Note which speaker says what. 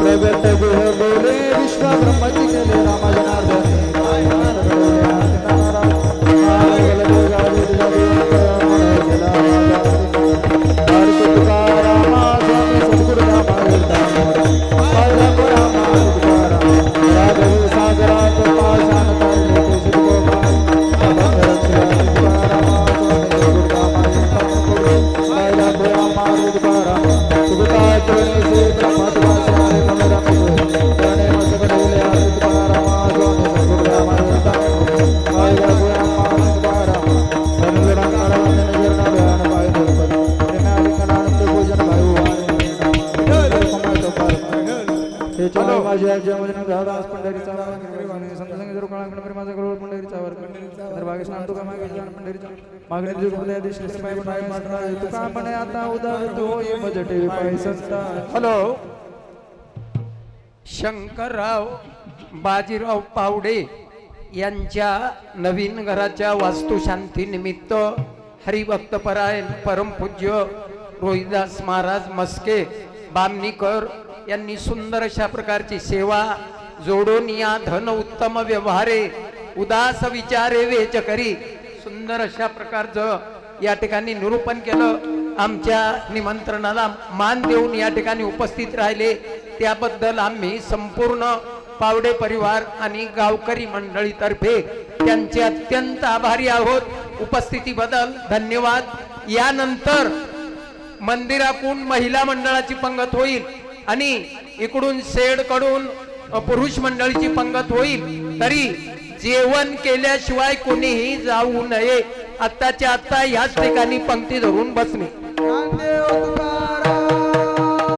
Speaker 1: प्रगट गुह बोले विश्वा ब्रह्मची केले रामा चलो माझी आजी अमोजन घरादास पंढरीचा संत संगीत रुकणा गणपती माझा गरुड पंढरीचा वर तर भागेश नाम तुका मागे जाण पंढरीचा मागणी तुझे हृदय देश पाय पाय पाठरा तुका म्हणे आता उदार तो ये बजटे पाय संता
Speaker 2: हॅलो. शंकरराव बाजीराव पावडे यांच्या नवीन घराच्या वास्तुशांती निमित्त हरिभक्तपरायण परमपूज्य रोहिदास महाराज मस्के बामणीकर यांनी सुंदर अशा प्रकारची सेवा जोडून या धन उत्तम व्यवहारे उदास विचारे वेच करी. सुंदर अशा प्रकारचं या ठिकाणी निरूपण केलं. आमच्या निमंत्रणाला मान देऊन या ठिकाणी उपस्थित राहिले. त्याबद्दल आम्ही संपूर्ण पावडे परिवार आणि गावकरी मंडळीतर्फे त्यांचे अत्यंत आभारी आहोत. उपस्थितीबद्दल धन्यवाद. यानंतर मंदिराकून महिला मंडळाची पंगत होईल. आणि इकडून शेडकडून पुरुष मंडळीची पंगत होईल. तरी जेवण केल्याशिवाय कोणीही जाऊ नये. आत्ताच्या आत्ता याच ठिकाणी पंक्ती धरून बसणे.